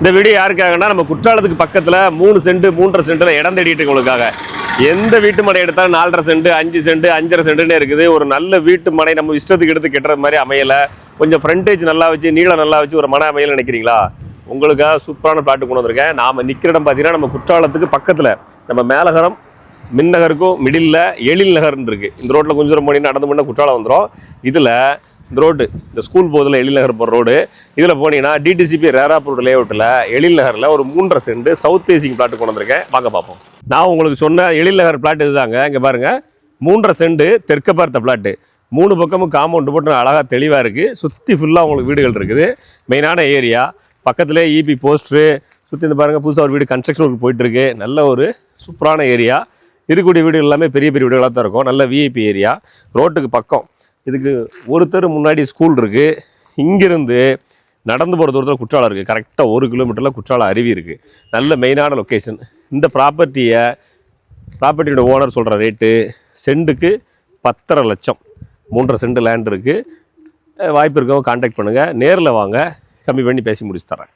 இந்த வீடியோ யாருக்காகன்னா நம்ம குற்றாலத்துக்கு பக்கத்தில் மூணு சென்ட் மூன்றரை சென்ட்டில் இடம் தேடிட்டு இருக்கவங்களுக்காக எந்த வீட்டு மனை எடுத்தாலும் நாலரை சென்ட் அஞ்சு சென்ட் அஞ்சரை சென்ட்டுன்னு இருக்குது. ஒரு நல்ல வீட்டு மனை நம்ம இஷ்டத்துக்கு எடுத்து கெட்டுறது மாதிரி அமையலை. கொஞ்சம் ஃப்ரண்டேஜ் நல்லா வச்சு நீளம் நல்லா வச்சு ஒரு மனை அமையல நினைக்கிறீங்களா? உங்களுக்காக சூப்பரான பிளாட்டு கொண்டு வந்திருக்கேன். நாம் நிற்கிற இடம் பார்த்தீங்கன்னா நம்ம குற்றாலத்துக்கு பக்கத்தில். நம்ம மேலகரம் மின்னகருக்கும் மிடில் எழில் நகர்னு இருக்குது இந்த ரோட்டில் கொஞ்சம் தூரம் போனீங்கன்னா நடந்து முன்னே குற்றாலம் வந்துடும் இதில் இந்த ரோடு. இந்த ஸ்கூல் போதில் எழில் நகர் போகிற ரோடு. இதில் போனீங்கன்னா டிடிசிபி ரேராப்பூர் லேஅவுட்டில் எழில் நகரில் ஒரு மூன்றரை செண்டு சவுத் ஏசிங் பிளாட் கொண்டு வந்திருக்கேன். வாங்க பார்ப்போம். நான் உங்களுக்கு சொன்ன எழில் நகர் பிளாட் இதுதாங்க. இங்கே பாருங்கள் மூன்றரை சென்ட் தெற்க பார்த்த பிளாட்டு மூணு பக்கமும் காம்பவுண்டு போட்டு அழகாக தெளிவாக இருக்குது சுற்றி ஃபுல்லாக உங்களுக்கு வீடுகள் இருக்குது. மெயினான ஏரியா பக்கத்துலேயே இபி போஸ்ட்ரு சுற்றி இந்த பாருங்கள் புதுசாக ஒரு வீடு கன்ஸ்ட்ரக்ஷன் ஒர்க் போயிட்டுருக்கு. நல்ல ஒரு சூப்பரான ஏரியா இருக்கக்கூடிய வீடுகள் எல்லாமே பெரிய பெரிய வீடுகளாக தான் இருக்கும். நல்ல விஐபி ஏரியா ரோட்டுக்கு பக்கம். இதுக்கு ஒருத்தர் முன்னாடி ஸ்கூல் இருக்குது இங்கேருந்து நடந்து போகிற தூரத்தில் குற்றாலம் இருக்குது கரெக்டாக ஒரு கிலோமீட்டரில் குற்றாலம் அருவி இருக்குது நல்ல மெயினான லொக்கேஷன் இந்த ப்ராப்பர்ட்டியை ப்ராப்பர்ட்டியோட ஓனர் சொல்கிற ரேட்டு சென்ட்டுக்கு பத்தரை லட்சம். மூன்றரை செண்டு லேண்ட் இருக்குது வாய்ப்பு இருக்கவங்க காண்டாக்ட் பண்ணுங்கள் நேரில் வாங்க. கம்மி பண்ணி பேசி முடிச்சு தரேன்